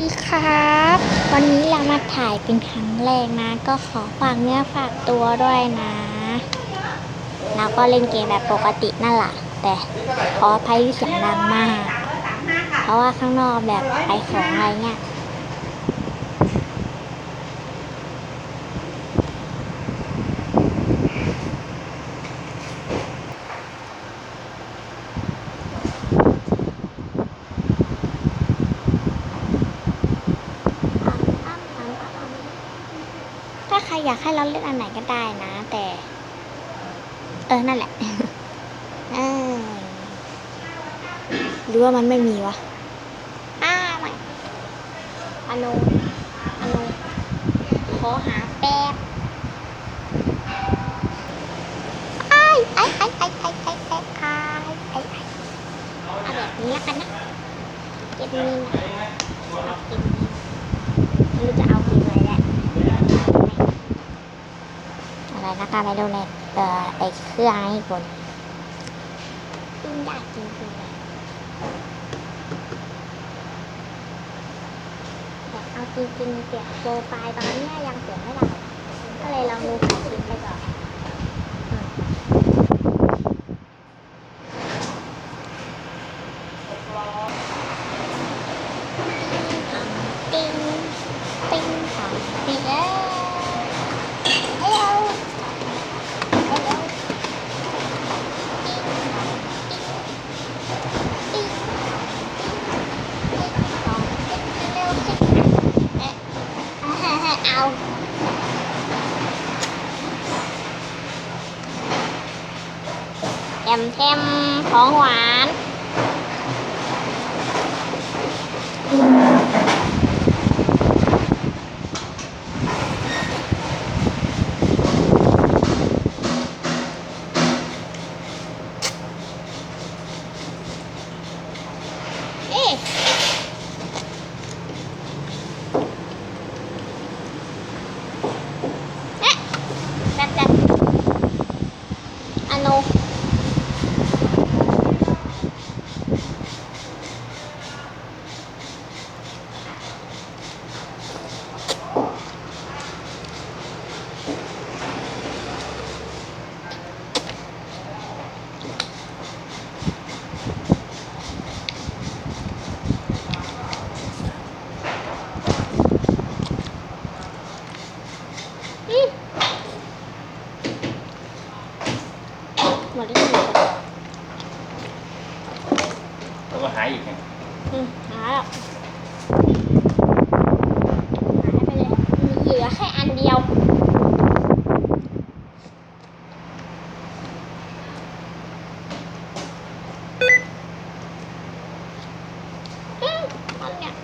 ดีครับ วันนี้เรามาถ่ายเป็นครั้งแรกนะ ก็ขอฝากเนื้อฝากตัวด้วยนะเราก็เล่นเกมแบบปกตินั่นแหละแต่ขออภัยที่เสียงดังมาก เพราะว่าข้างนอกแบบไปของอะไรเงี้ย อยากให้เราเล่นอันไหนก็ได้นะ แต่ เออ นั่นแหละหรือว่ามันไม่มีวะอ้าไม่อนุอนุขอหาแป๊บไอ้ไอ้ไอ้ไอ้ไอ้ไอ้ไอ้ไอ้ไอ้เอาแบบนี้แล้วกันนะเก็บมีนะเก็บมีไม่รู้จะเอาเก็บอะไรแหละ อะไรนะคะไม่รู้เนี่ยเอ่อไอเครื่องนี่คนยุ่งยากจริงๆเลยแต่เอาจริงๆเปลี่ยนโปรไฟล์ตอนนี้ยังเปลี่ยนไม่ได้ก็เลยลองดูถ่ายคลิปไปก่อนอืม มแก้มของหวานจัดจัด หมดที่หนึ่งแล้วก็หายอีกไงอืมหาแล้วหายไปเลยเหลือแค่อันเดียวอืมมันเนี่ย